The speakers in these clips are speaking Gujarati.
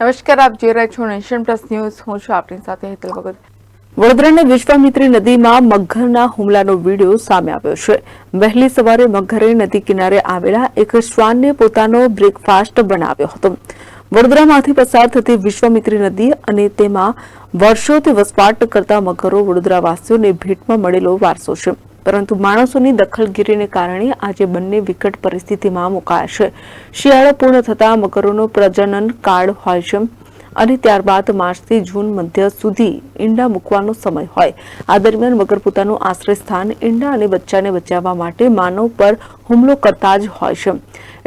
નમસ્કાર, આપ જોઈ રહ્યા છો નેશન પ્લસ ન્યૂઝ. હું છું આપની સાથે હેતલ ભગત. વડોદરાની વિશ્વામિત્રી નદીમાં મગરના હુમલાનો વીડિયો સામે આવ્યો છે. વહેલી સવારે મગરે નદી કિનારે આવેલા એક શ્વાનને પોતાનો બ્રેકફાસ્ટ બનાવ્યો હતો. વડોદરામાંથી પસાર થતી વિશ્વામિત્રી નદી અને તેમાં વર્ષોથી વસવાટ કરતા મગરો વડોદરાવાસીઓને ભેટમાં મળેલો વારસો છે. પરંતુ માણસોની દખલગીરીને કારણે આજે બંને વિકટ પરિસ્થિતિમાં મુકાયા છે શિયાળો પૂર્ણ થતાં મગરોનો પ્રજનન કાળ હોય છે અને ત્યારબાદ માર્ચથી જૂન મધ્ય સુધી ઈંડા મૂકવાનો સમય હોય. આ દરમિયાન મગર પોતાનું આશ્રય સ્થાન ઈંડા અને બચ્ચાને બચાવવા માટે માનવ પર હુમલો કરતા જ હોય છે.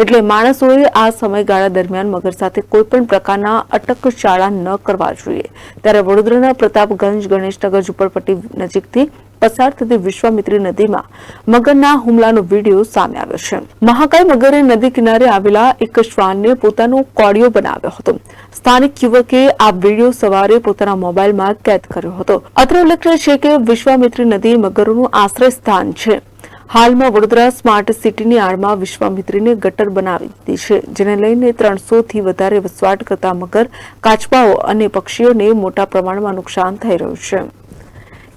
એટલે માણસોએ આ સમયગાળા દરમિયાન મગર સાથે કોઈપણ પ્રકારના અટકશાળા ન કરવા જોઈએ. ત્યારે વડોદરાના પ્રતાપગંજ ગણેશનગર ઝુંપડપટ્ટી નજીકથી પસાર થતી વિશ્વામિત્રી નદીમાં મગરના હુમલાનો વીડિયો સામે આવ્યો છે. મહાકાય મગરે નદી કિનારે આવેલા એક શ્વાનને પોતાનો કોડિયો બનાવ્યો હતો. સ્થાનિક યુવકે આ વીડિયો સવારે પોતાના મોબાઈલમાં કેદ કર્યો હતો. અત્રે ઉલ્લેખનીય છે કે વિશ્વામિત્રી નદી મગરોનું આશ્રય સ્થાન છે. હાલમાં વડોદરા સ્માર્ટ સિટીની આડમાં વિશ્વામિત્રીને ગટર બનાવી દીધી છે, જેને લઈને ત્રણસોથી વધારે વસવાટ કરતા મગર, કાચબાઓ અને પક્ષીઓને મોટા પ્રમાણમાં નુકસાન થઈ રહ્યું છે.